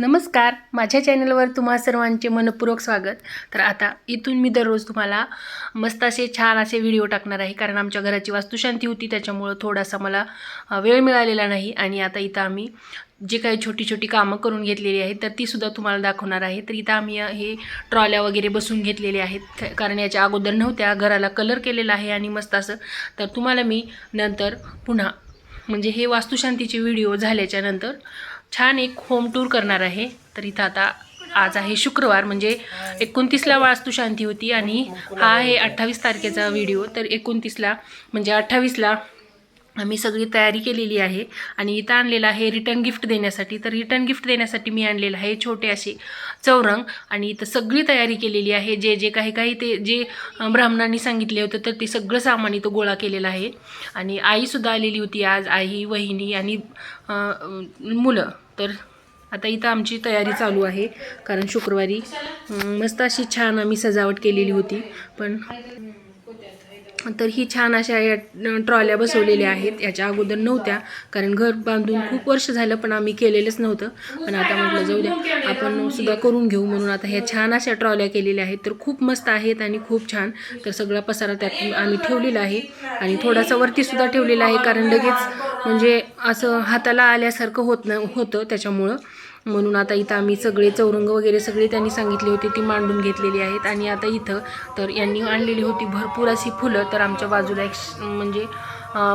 नमस्कार. माझ्या चॅनलवर तुम्हा सर्वांचे मनपूर्वक स्वागत. तर आता इथून मी दररोज तुम्हाला मस्त असे छान असे व्हिडिओ टाकणार आहे. कारण आमच्या घराची वास्तुशांती होती त्याच्यामुळं थोडासा मला वेळ मिळालेला नाही. आणि आता इथं आम्ही जे काही छोटी छोटी कामं करून घेतलेली आहेत तर तीसुद्धा तुम्हाला दाखवणार आहे. तर इथं आम्ही हे ट्रॉल्या वगैरे बसून घेतलेले आहेत. कारण याच्या अगोदर नव्हत्या. घराला कलर केलेला आहे आणि मस्त असं. तर तुम्हाला मी नंतर पुन्हा म्हणजे हे वास्तुशांतीचे व्हिडिओ झाल्याच्यानंतर छान एक होम टूर करणार आहे. तर इथं आता आज आहे शुक्रवार म्हणजे एकोणतीसला वास्तुशांती होती आणि हा आहे अठ्ठावीस तारखेचा व्हिडिओ तर एकोणतीसला म्हणजे अठ्ठावीसला आम्ही सगळी तयारी केलेली आहे आणि इथं आणलेलं आहे रिटर्न गिफ्ट देण्यासाठी. तर रिटर्न गिफ्ट देण्यासाठी मी आणलेलं आहे छोटे असे चौरंग आणि इथं सगळी तयारी केलेली आहे. जे जे काही काही ते जे ब्राह्मणांनी सांगितले होतं तर ते सगळं सामान इथं गोळा केलेलं आहे. आणि आईसुद्धा आलेली होती आज आई वहिनी आणि मुलं. तर आता इथं आमची तयारी चालू आहे. कारण शुक्रवारी मस्त अशी छान आम्ही सजावट केलेली होती. पण तर ही छान अशा या ट्रॉल्या बसवलेल्या आहेत. याच्या अगोदर नव्हत्या कारण घर बांधून खूप वर्ष झालं पण आम्ही केलेलंच नव्हतं. पण आता म्हटलं जाऊ द्या आपण सुद्धा करून घेऊ म्हणून आता ह्या छान अशा ट्रॉल्या केलेल्या आहेत. तर खूप मस्त आहेत आणि खूप छान. तर सगळा पसारा त्यात आम्ही ठेवलेला आहे. आणि थोडासा वरतीसुद्धा ठेवलेला आहे कारण लगेच म्हणजे असं हाताला आल्यासारखं होत न होतं त्याच्यामुळं. म्हणून आता इथं आम्ही सगळे चौरंग वगैरे सगळे त्यांनी सांगितले होते ती मांडून घेतलेली आहेत. आणि आता इथं तर यांनी आणलेली होती भरपूर अशी फुलं तर आमच्या बाजूला एक म्हणजे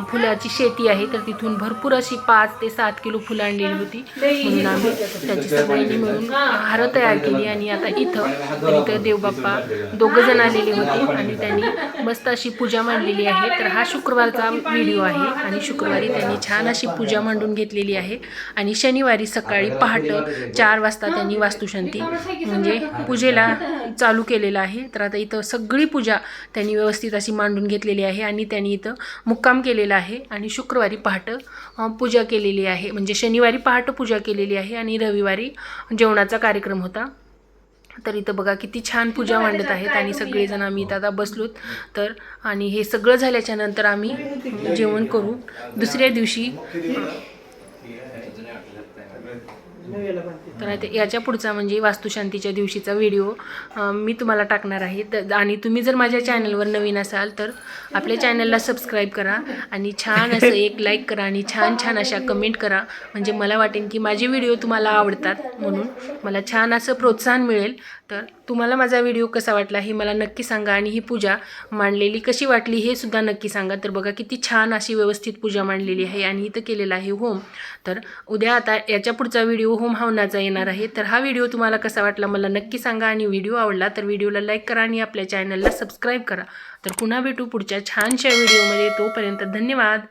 फुलाची शेती आहे तर तिथून भरपूर अशी पाच ते सात किलो फुलं आणलेली होती. म्हणून आम्ही त्याची सगळ्यांनी मिळून हारं तयार केली आणि आता इथं तर इथं देवबाप्पा दोघं जण आलेले होते आणि त्यांनी मस्त अशी पूजा मांडलेली आहे. तर हा शुक्रवारचा व्हिडिओ आहे आणि शुक्रवारी त्यांनी छान अशी पूजा मांडून घेतलेली आहे आणि शनिवारी सकाळी पहाटं चार वाजता त्यांनी वास्तुशांती म्हणजे पूजेला चालू केलेलं आहे. तर आता इथं सगळी पूजा त्यांनी व्यवस्थित अशी मांडून घेतलेली आहे आणि त्यांनी इथं मुक्काम केलेला आहे आणि शुक्रवारी पहाटं पूजा केलेली आहे. म्हणजे शनिवारी पहाटं पूजा केलेली आहे आणि रविवारी जेवणाचा कार्यक्रम होता. तर इथं बघा किती छान पूजा मांडत आहेत आणि सगळेजण आम्ही इथं आता बसलोत. तर आणि हे सगळं झाल्याच्यानंतर आम्ही जेवण करू. दुसऱ्या दिवशी तर आता याच्या पुढचा म्हणजे वास्तुशांतीच्या दिवशीचा व्हिडिओ मी तुम्हाला टाकणार आहे. तर आणि तुम्ही जर माझ्या चॅनलवर नवीन असाल तर आपल्या चॅनलला सबस्क्राईब करा आणि छान असं एक लाईक करा आणि छान छान अशा कमेंट करा. म्हणजे मला वाटेल की माझे व्हिडिओ तुम्हाला आवडतात म्हणून मला छान असं प्रोत्साहन मिळेल. तर तुम्हाला माझा व्हिडिओ कसा वाटला हे मला नक्की सांगा आणि ही पूजा मांडलेली कशी वाटली हे सुद्धा नक्की सांगा. तर बघा किती छान अशी व्यवस्थित पूजा मांडलेली आहे आणि इथं केलेला आहे होम. तर उद्या आता याच्या पुढचा व्हिडिओ होम हावनाचा येणार आहे. तर हा व्हिडिओ तुम्हाला कसा वाटला मला नक्की सांगा आणि व्हिडिओ आवडला तर व्हिडिओला लाईक करा आणि आपल्या चॅनलला सबस्क्राईब करा. तर पुन्हा भेटू पुढच्या छानशा व्हिडिओमध्ये तोपर्यंत धन्यवाद.